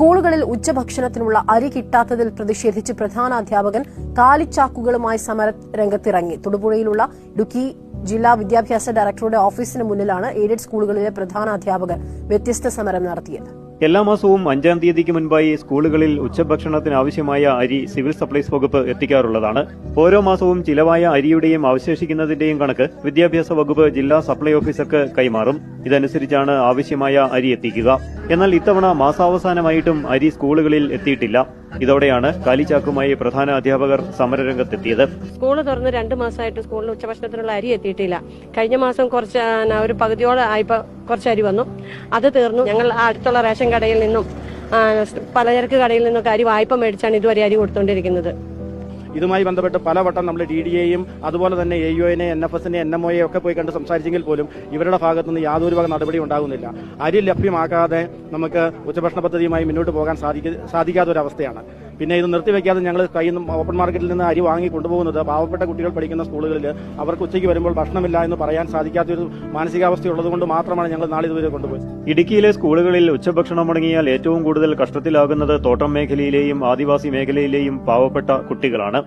സ്കൂളുകളിൽ ഉച്ചഭക്ഷണത്തിനുള്ള അരി കിട്ടാത്തതിൽ പ്രതിഷേധിച്ച് പ്രധാന അധ്യാപകൻ കാലിച്ചാക്കുകളുമായി സമര രംഗത്തിറങ്ങി തൊടുപുഴയിലുള്ള ഇടുക്കി ജില്ലാ വിദ്യാഭ്യാസ ഡയറക്ടറുടെ ഓഫീസിന് മുന്നിലാണ് എയ്ഡഡ് സ്കൂളുകളിലെ പ്രധാന അധ്യാപകർ വ്യത്യസ്ത സമരം നടത്തിയത്. എല്ലാ മാസവും അഞ്ചാം തീയതിക്ക് മുൻപായി സ്കൂളുകളിൽ ഉച്ചഭക്ഷണത്തിന് ആവശ്യമായ അരി സിവിൽ സപ്ലൈസ് വകുപ്പ് എത്തിക്കാറുള്ളതാണ്. ഓരോ മാസവും ചിലവായ അരിയുടെയും അവശേഷിക്കുന്നതിന്റെയും കണക്ക് വിദ്യാഭ്യാസ വകുപ്പ് ജില്ലാ സപ്ലൈ ഓഫീസർക്ക് കൈമാറും. ഇതനുസരിച്ചാണ് ആവശ്യമായ അരി എത്തിക്കുക. എന്നാൽ ഇത്തവണ മാസാവസാനമായിട്ടും അരി സ്കൂളുകളിൽ എത്തിയിട്ടില്ല. ഇതോടെയാണ് കാലിച്ചാക്കുമായി പ്രധാന അധ്യാപകർ സമരരംഗത്തെത്തിയത്. സ്കൂൾ തുറന്ന് രണ്ട് മാസമായിട്ട് സ്കൂളിൽ ഉച്ചഭക്ഷണത്തിനുള്ള അരി എത്തിയിട്ടില്ല. കഴിഞ്ഞ മാസം കുറച്ച് ഒരു പകുതിയോളം ആയിപ്പോ കുറച്ച് അരി വന്നു. അത് തീർന്നു. ഞങ്ങൾ അടുത്തുള്ള റേഷൻ കടയിൽ നിന്നും പലചരക്ക് കടയിൽ നിന്നൊക്കെ അരി വായ്പ മേടിച്ചാണ് ഇതുവരെ അരി കൊടുത്തുകൊണ്ടിരിക്കുന്നത് ഇതുമായി ബന്ധപ്പെട്ട് പലവട്ടം നമ്മൾ ഡി ഡി എയും അതുപോലെ തന്നെ എ യു എനെ എൻ എഫ് എസിനെ എൻ എം ഒയെ ഒക്കെ പോയി കണ്ട് സംസാരിച്ചെങ്കിൽ പോലും ഇവരുടെ ഭാഗത്തുനിന്ന് യാതൊരു വക നടപടി ഉണ്ടാകുന്നില്ല. അരി ലഭ്യമാക്കാതെ നമുക്ക് ഉച്ചഭക്ഷണ പദ്ധതിയുമായി മുന്നോട്ട് പോകാൻ സാധിക്ക സാധിക്കാത്ത ഒരു അവസ്ഥയാണ് പിന്നെ ഇത് നിർത്തിവെക്കാതെ ഞങ്ങൾ കയ്യിൽ നിന്ന് ഓപ്പൺ മാർക്കറ്റിൽ നിന്ന് അരി വാങ്ങി കൊണ്ടുപോകുന്നത് പാവപ്പെട്ട കുട്ടികൾ പഠിക്കുന്ന സ്കൂളുകളിൽ അവർക്ക് ഉച്ചയ്ക്ക് വരുമ്പോൾ ഭക്ഷണമില്ല എന്ന് പറയാൻ സാധിക്കാത്തൊരു മാനസികാവസ്ഥയുള്ളത് കൊണ്ട് മാത്രമാണ് ഞങ്ങൾ നാളെ ഇതുവരെ കൊണ്ടുപോയത്. ഇടുക്കിയിലെ സ്കൂളുകളിൽ ഉച്ചഭക്ഷണം മുടങ്ങിയാൽ ഏറ്റവും കൂടുതൽ കഷ്ടത്തിലാകുന്നത് തോട്ടം മേഖലയിലെയും ആദിവാസി മേഖലയിലെയും പാവപ്പെട്ട കുട്ടികളാണ്.